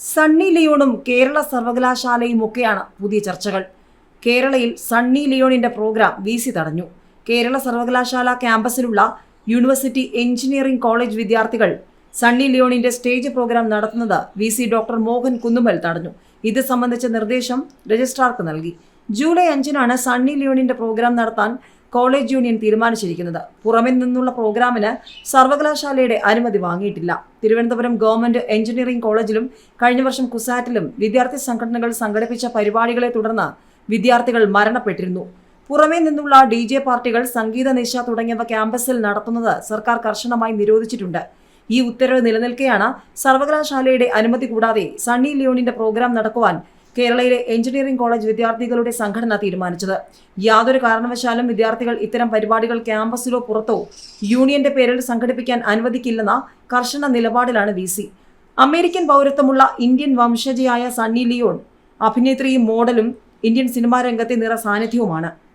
സണ്ണി ലിയോണും കേരള സർവകലാശാലയും ഒക്കെയാണ് പുതിയ ചർച്ചകൾ. കേരളയിൽ സണ്ണി ലിയോണിന്റെ പ്രോഗ്രാം വി സി തടഞ്ഞു. കേരള സർവകലാശാല ക്യാമ്പസിലുള്ള യൂണിവേഴ്സിറ്റി എഞ്ചിനീയറിംഗ് കോളേജ് വിദ്യാർത്ഥികൾ സണ്ണി ലിയോണിന്റെ സ്റ്റേജ് പ്രോഗ്രാം നടത്തുന്നത് V C doctor Mohan Kunnummal തടഞ്ഞു. ഇത് സംബന്ധിച്ച നിർദ്ദേശം രജിസ്ട്രാർക്ക് നൽകി. ജൂലൈ അഞ്ചിനാണ് സണ്ണി ലിയോണിന്റെ പ്രോഗ്രാം നടത്താൻ കോളേജ് യൂണിയൻ തീരുമാനിച്ചിരിക്കുന്നത്. പുറമെ നിന്നുള്ള പ്രോഗ്രാമിന് സർവകലാശാലയുടെ അനുമതി വാങ്ങിയിട്ടില്ല. തിരുവനന്തപുരം ഗവൺമെന്റ് എഞ്ചിനീയറിംഗ് കോളേജിലും കഴിഞ്ഞ വർഷം കുസാറ്റിലും വിദ്യാർത്ഥി സംഘടനകൾ സംഘടിപ്പിച്ച പരിപാടികളെ തുടർന്ന് വിദ്യാർത്ഥികൾ മരണപ്പെട്ടിരുന്നു. പുറമേ നിന്നുള്ള ഡി ജെ പാർട്ടികൾ സംഗീത നിശ തുടങ്ങിയവ ക്യാമ്പസിൽ നടത്തുന്നത് സർക്കാർ കർശനമായി നിരോധിച്ചിട്ടുണ്ട്. ഈ ഉത്തരവ് നിലനിൽക്കെയാണ് സർവകലാശാലയുടെ അനുമതി കൂടാതെ സണ്ണി ലിയോണിന്റെ പ്രോഗ്രാം നടക്കുവാൻ കേരളയിലെ എഞ്ചിനീയറിംഗ് കോളേജ് വിദ്യാർത്ഥികളുടെ സംഘടന തീരുമാനിച്ചത്. യാതൊരു കാരണവശാലും വിദ്യാർത്ഥികൾ ഇത്തരം പരിപാടികൾ ക്യാമ്പസിലോ പുറത്തോ യൂണിയന്റെ പേരിൽ സംഘടിപ്പിക്കാൻ അനുവദിക്കില്ലെന്ന കർശന നിലപാടിലാണ് വി സി. അമേരിക്കൻ പൗരത്വമുള്ള ഇന്ത്യൻ വംശജയായ സണ്ണി ലിയോൺ അഭിനേത്രിയും മോഡലും ഇന്ത്യൻ സിനിമാ രംഗത്തെ നിറ സാന്നിധ്യവുമാണ്.